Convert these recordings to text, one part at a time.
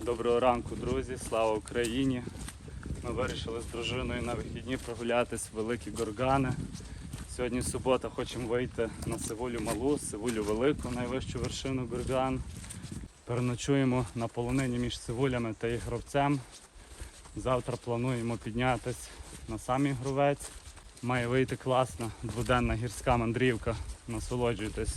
Доброго ранку, друзі! Слава Україні! Ми вирішили з дружиною на вихідні прогулятись в великі горгани. Сьогодні субота, хочемо вийти на Сивулю Малу, Сивулю Велику, найвищу вершину горган. Переночуємо на полонині між Сивулями та Ігровцем. Завтра плануємо піднятись на сам Ігровець. Має вийти класна дводенна гірська мандрівка. Насолоджуйтесь.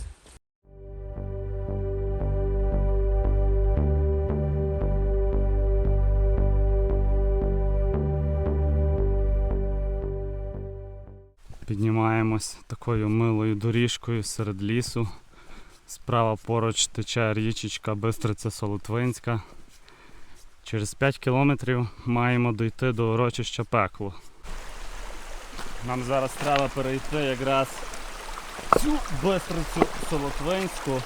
Піднімаємось такою милою доріжкою серед лісу. Справа поруч тече річечка Бистриця Солотвинська. Через 5 кілометрів маємо дійти до урочища пекло. Нам зараз треба перейти якраз цю бистрицю Солотвинську,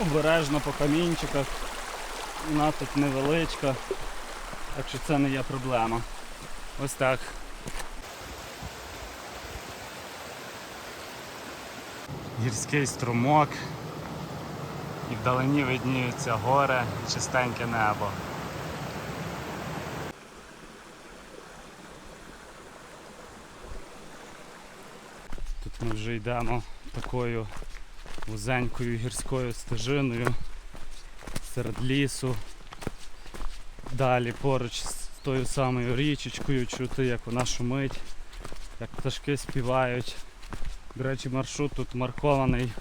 обережно по камінчиках. Вона тут невеличка, так що це не є проблема. Ось так. Гірський струмок, і вдалині видніються гори і чистеньке небо. Тут ми вже йдемо такою вузенькою гірською стежиною серед лісу. Далі поруч з тою самою річечкою чути, як вона шумить, як пташки співають. До речі, маршрут тут маркований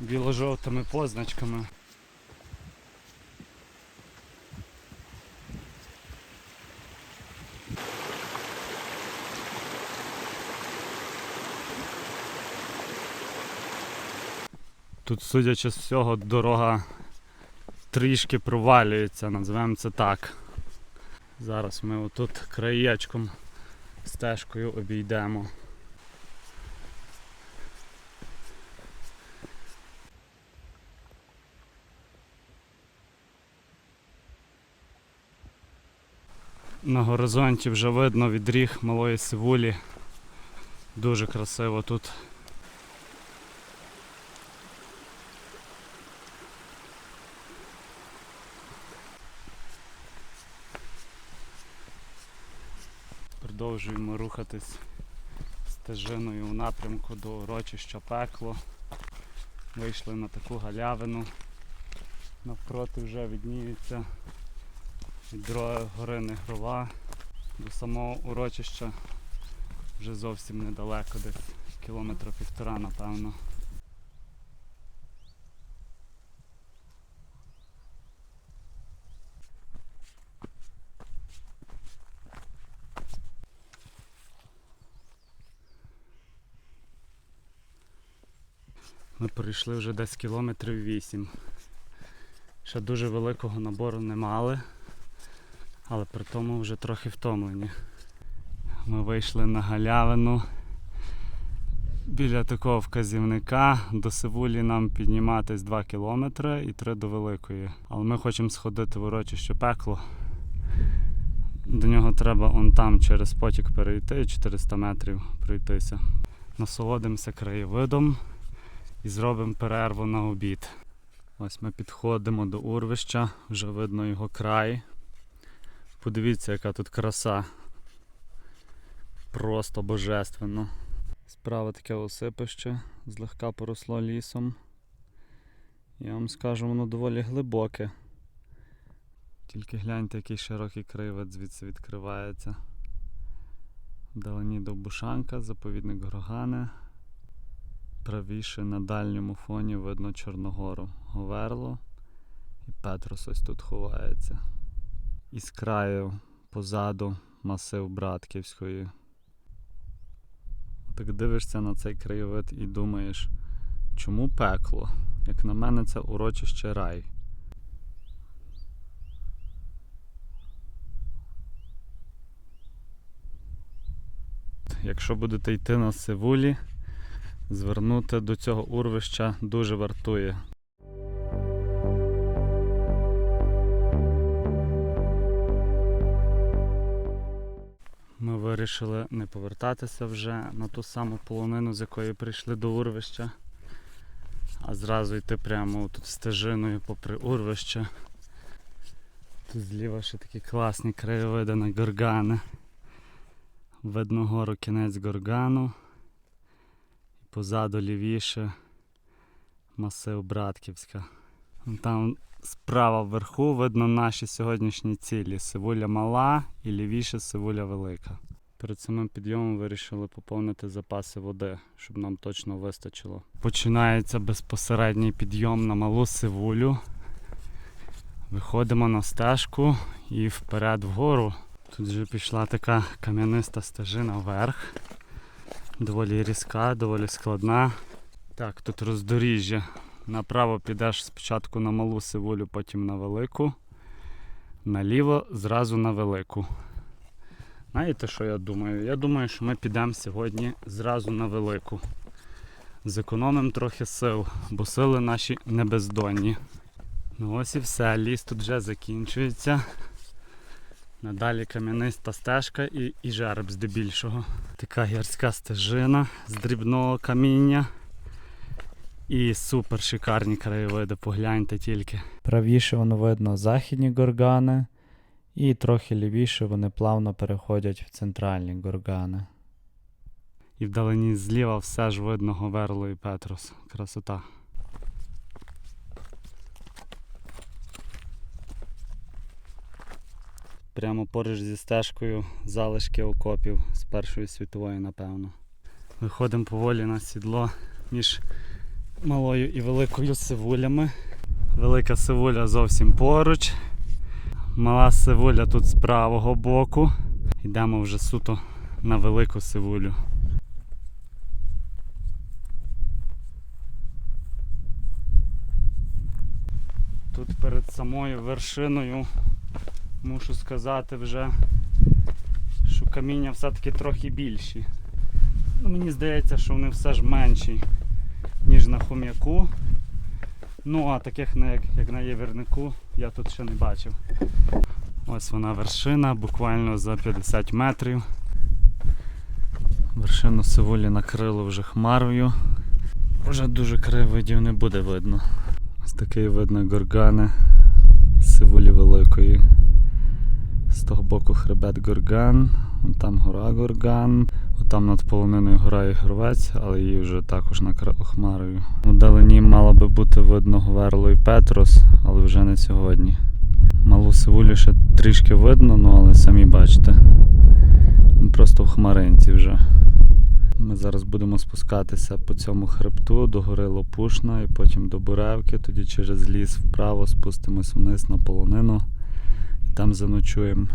біло-жовтими позначками. Тут, судячи з всього, дорога трішки провалюється, називаємо це так. Зараз ми отут краєчком стежкою обійдемо. На горизонті вже видно відріг малої сивулі. Дуже красиво тут. Продовжуємо рухатись стежиною у напрямку до урочища пекло. Вийшли на таку галявину. Навпроти вже відніється від другої гори Негрова до самого урочища вже зовсім недалеко, десь кілометра півтора, напевно. Ми пройшли вже десь кілометрів вісім. Ще дуже великого набору не мали але при тому вже трохи втомлені. Ми вийшли на галявину. Біля такого вказівника до Сивулі нам підніматись 2 кілометри і 3 до Великої. Але ми хочемо сходити в урочище пекло. До нього треба он там через потік перейти, 400 метрів пройтися. Насолодимося краєвидом і зробимо перерву на обід. Ось ми підходимо до урвища, вже видно його край. Подивіться, яка тут краса. Просто божественно. Справа таке осипище, злегка поросло лісом. Я вам скажу, воно доволі глибоке. Тільки гляньте, який широкий кривець звідси відкривається. Вдалині Довбушанка, заповідник Грогане. Правіше на дальньому фоні видно Чорногору, Говерло і Петрос ось тут ховається і з краю позаду масив Братківської. Так дивишся на цей краєвид і думаєш, чому пекло? Як на мене, це урочище рай. Якщо будете йти на Сивулі, звернути до цього урвища дуже вартує. Вирішили не повертатися вже на ту саму полонину, з якої прийшли до урвища, а зразу йти прямо тут стежиною попри урвище. Тут зліва ще такі класні краєвиди на горгани. Видно гору кінець горгану. Позаду лівіше масив Братківська. Там справа вверху видно наші сьогоднішні цілі. Сивуля мала і лівіше Сивуля велика. Перед самим підйомом вирішили поповнити запаси води, щоб нам точно вистачило. Починається безпосередній підйом на малу сивулю. Виходимо на стежку і вперед вгору. Тут вже пішла така кам'яниста стежина вверх. Доволі різка, доволі складна. Так, тут роздоріжжя. Направо підеш спочатку на малу сивулю, потім на велику. Наліво зразу на велику. Знаєте, що я думаю? Я думаю, що ми підемо сьогодні зразу на велику. Зекономимо трохи сил, бо сили наші не бездонні. Ну ось і все, ліс тут вже закінчується. Надалі кам'яниста стежка і, і жереб здебільшого. Така гірська стежина з дрібного каміння. І супер шикарні краєвиди, погляньте тільки. Правіше воно видно західні горгани, і трохи лівіше вони плавно переходять в центральні горгани. І вдалині зліва все ж видно Говерло і Петрос. Красота. Прямо поруч зі стежкою залишки окопів з Першої світової, напевно. Виходимо поволі на сідло між малою і великою сивулями. Велика сивуля зовсім поруч. Мала сивуля тут з правого боку. Йдемо вже суто на велику сивулю. Тут перед самою вершиною мушу сказати вже, що каміння все-таки трохи більші. Ну, мені здається, що вони все ж менші, ніж на хом'яку. Ну, а таких як, як на євернику я тут ще не бачив. Ось вона вершина, буквально за 50 метрів. Вершину сивулі накрило вже хмарою. Вже дуже краєвидів не буде видно. Ось такий видно горгани сивулі великої. З того боку хребет Горган, там гора Горган, там над полониною гора Ігровець, але її вже також накрило хмарою. Вдалині мало би бути видно Говерло і Петрос, але вже не сьогодні. Малу сивулю ще трішки видно, ну але самі бачите. Просто в хмаринці вже. Ми зараз будемо спускатися по цьому хребту до гори Лопушна і потім до Буревки, тоді через ліс вправо спустимось вниз на полонину і там заночуємо.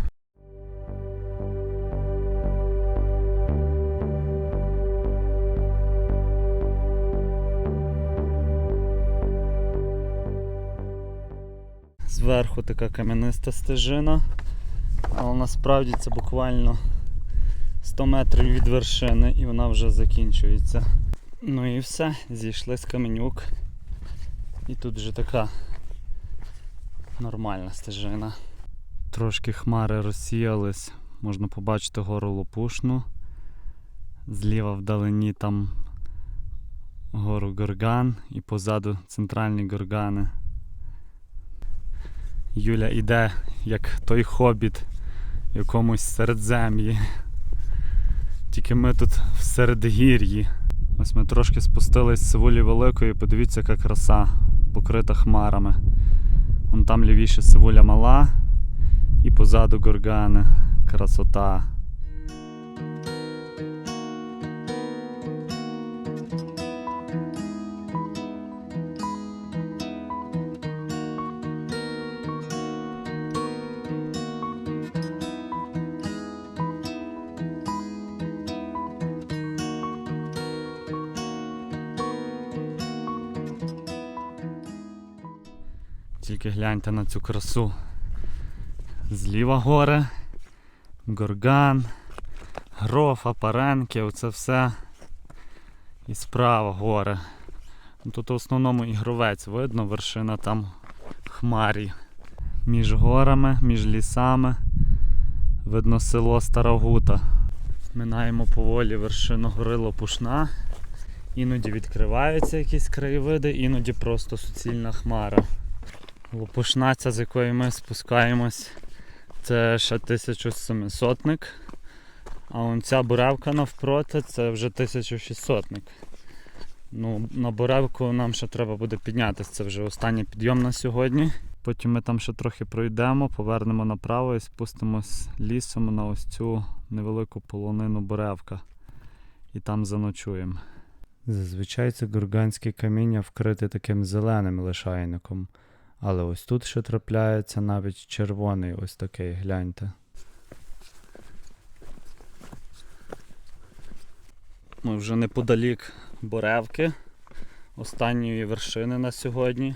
Зверху така кам'яниста стежина, але насправді це буквально 100 метрів від вершини і вона вже закінчується. Ну і все, зійшли з каменюк. І тут вже така нормальна стежина. Трошки хмари розсіялись, можна побачити гору Лопушну. Зліва вдалині там гору Горган і позаду центральні горгани. Юля іде як той хобіт в якомусь середзем'ї. Тільки ми тут в середгір'ї. Ось ми трошки спустились з Сивулі Великої, подивіться, яка краса, покрита хмарами. Вон там лівіше Сивуля мала і позаду горгани. Красота. Тільки гляньте на цю красу. Зліва гори, горган, грофа, паренки, оце все. І справа гори. Тут в основному ігровець видно, вершина там хмарі. Між горами, між лісами. Видно село Старогута. Минаємо поволі вершину гори Лопушна. Іноді відкриваються якісь краєвиди, іноді просто суцільна хмара. Лопушнаця, з якої ми спускаємось, це ще 1700-ник. А он ця буревка навпроти це вже 1600-ник. Ну, на буревку нам ще треба буде піднятися. Це вже останній підйом на сьогодні. Потім ми там ще трохи пройдемо, повернемо направо і спустимось лісом на ось цю невелику полонину буревка. І там заночуємо. Зазвичай це гурганське каміння вкрите таким зеленим лишайником. Але ось тут ще трапляється навіть червоний ось такий, гляньте. Ми вже неподалік Боревки, останньої вершини на сьогодні.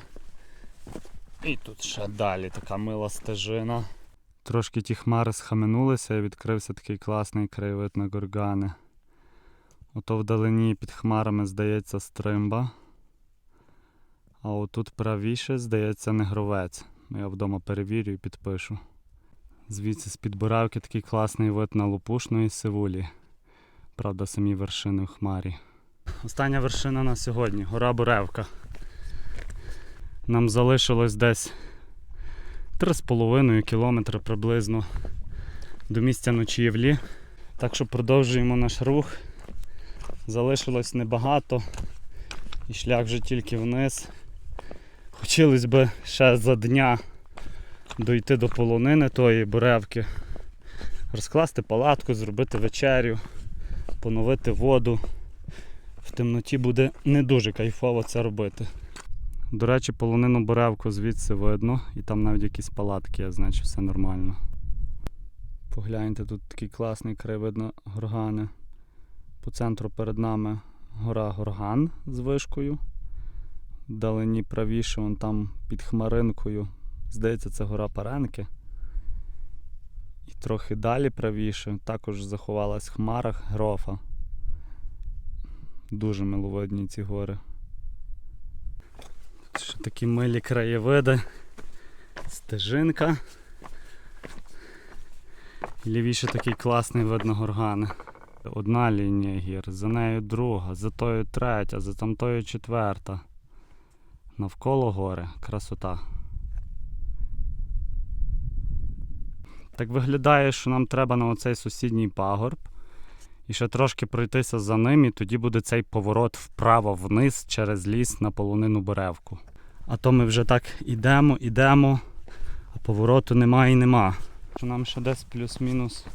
І тут ще далі така мила стежина. Трошки ті хмари схаменулися і відкрився такий класний краєвид на горгани. Ото вдалині під хмарами здається стримба. А отут правіше, здається, негровець. Ну, Я вдома перевірю і підпишу. Звідси з-під Боравки такий класний вид на Лопушну і Сивулі. Правда, самі вершини в хмарі. Остання вершина на сьогодні гора Боревка. Нам залишилось десь 3,5 кілометри приблизно до місця ночівлі. Так що продовжуємо наш рух. Залишилось небагато. І шлях вже тільки вниз. Хотілося б ще за дня дойти до полонини тої буревки, розкласти палатку, зробити вечерю, поновити воду. В темноті буде не дуже кайфово це робити. До речі, полонину буревку звідси видно, і там навіть якісь палатки, є, значить все нормально. Погляньте, тут такий класний краєвидно горгани. По центру перед нами гора Горган з вишкою. Вдалині правіше, вон там під хмаринкою. Здається, це гора Паренки. І трохи далі правіше також заховалась в хмарах грофа. Дуже миловидні ці гори. Такі милі краєвиди. Стежинка. Лівіше такий класний вид на горгани. Одна лінія гір, за нею друга, за тою третя, за там тою четверта. Навколо гори. Красота. Так виглядає, що нам треба на оцей сусідній пагорб. І ще трошки пройтися за ним, і тоді буде цей поворот вправо вниз через ліс на полонину Беревку. А то ми вже так ідемо, ідемо, а повороту нема і нема. Нам ще десь плюс-мінус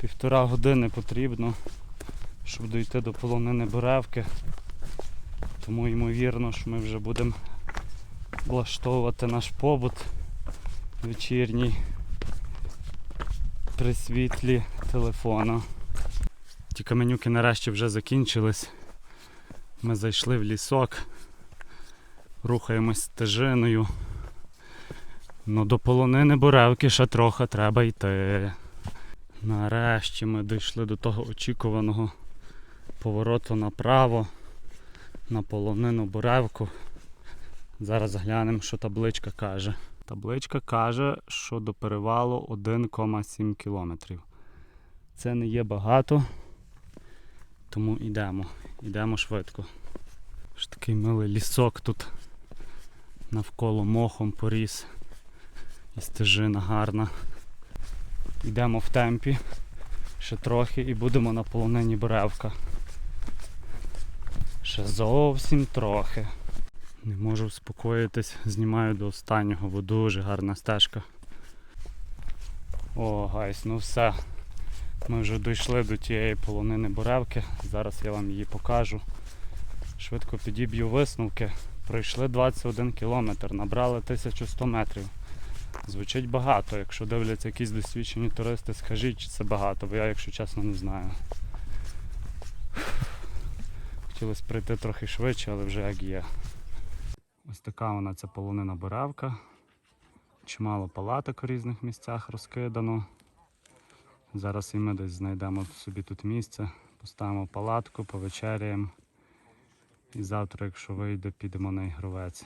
півтора години потрібно, щоб дійти до полонини Беревки. Тому ймовірно, що ми вже будемо влаштовувати наш побут вечірній при світлі телефона. Ті каменюки нарешті вже закінчились. Ми зайшли в лісок, рухаємось стежиною. Ну до полонини Боревки ще трохи треба йти. Нарешті ми дійшли до того очікуваного повороту направо на полонину Боревку. Зараз глянемо, що табличка каже. Табличка каже, що до перевалу 1,7 кілометрів. Це не є багато, тому йдемо. Йдемо швидко. Ось такий милий лісок тут навколо мохом поріс. І стежина гарна. Йдемо в темпі ще трохи і будемо на полонині Боревка. Ще зовсім трохи. Не можу успокоїтись, знімаю до останнього, бо дуже гарна стежка. О, гайс, ну все. Ми вже дійшли до тієї полонини Боревки. Зараз я вам її покажу. Швидко підіб'ю висновки. Пройшли 21 кілометр, набрали 1100 метрів. Звучить багато. Якщо дивляться якісь досвідчені туристи, скажіть, чи це багато, бо я, якщо чесно, не знаю. Хотілося прийти трохи швидше, але вже як є. Ось така вона ця полонина буревка. Чимало палаток у різних місцях розкидано. Зараз і ми десь знайдемо собі тут місце, поставимо палатку, повечеряємо. І завтра, якщо вийде, підемо на ігровець.